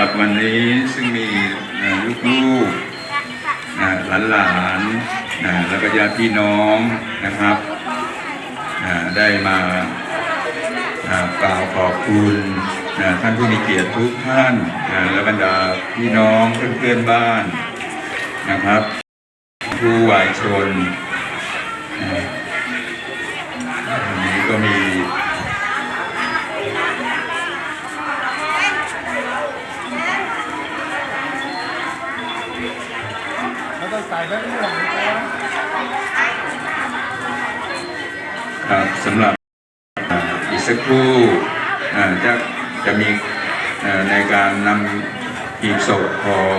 ครับวันนี้ซึ่งมีลูกๆอ่าหลานแล้วก็ญาติพี่น้องนะครับได้มากล่าวขอบคุณท่านผู้มีเกียรติทุกท่านและบรรดาพี่น้องเพื่อนๆบ้านนะครับ ผู้วายชนอันนี้ก็มี แล้วก็ใส่แบงค์ม่วงนะครับครับสำหรับอีกสักครู่อ่าจะจะมีอ่าในการนำหีบศพของ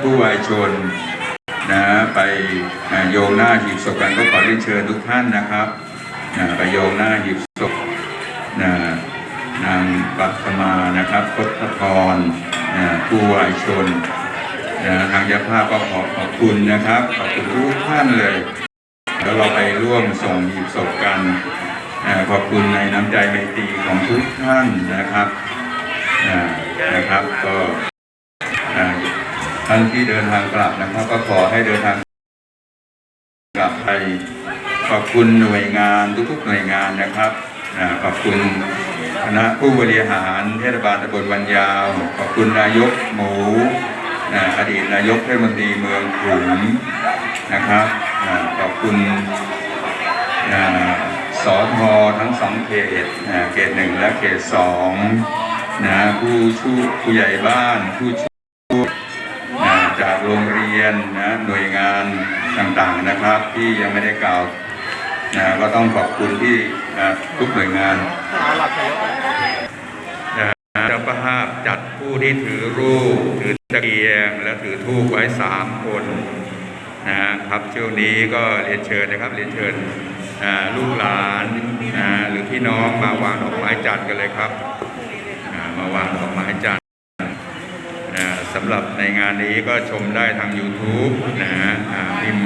ผู้วายชนนะไปโยงหน้าหีบศพกันก็ขอเรียนเชิญทุกท่านนะครับอ่าไปโยงหน้าหีบศพนะนางปัตมานะครับพจพรอ่าผู้วายชน นะทางยาภาพก็ขอขอบคุณนะครับ ขอบคุณทุกท่านเลย แล้วเราไปร่วมส่งหีบศพกันขอบคุณในน้ำใจไมตรีของทุกท่านนะครับนะครับก็ท่านที่เดินทางกลับนะครับ ก็ขอให้เดินทางกลับไปขอบคุณหน่วยงานทุกๆหน่วยงานนะครับขอบคุณคณะผู้บริหารเทศบาลตำบลวันยาว ขอบคุณนายกหมู อ่าอดีตนายกเทศมนตรีเมืองขลุงนะครับอ่าขอบคุณอ่าสอทอทั้งสองเขตอ่าเขตหนึ่งและเขตสองนะผู้ช่วยผู้ใหญ่บ้านผู้ช่วยอ่าจากโรงเรียนนะหน่วยงานต่างๆนะครับ ที่ยังไม่ได้กล่าวนะก็ต้องขอบคุณที่อ่าทุกหน่วยงานเอาหลักใส่แล้วเจ้าภาพจัดผู้ที่ถือรูปถือ ตะเกียงและถือทูบไว้สามคนนะครับช่วงนี้ก็เรียนเชิญนะครับเรียนเชิญลูกหลานนะหรือพี่น้องมาวางดอกไม้จันทร์กันเลยครับมาวางดอกไม้จันทร์สำหรับในงานนี้ก็ชมได้ทาง YouTube นะฮะอ่าพิม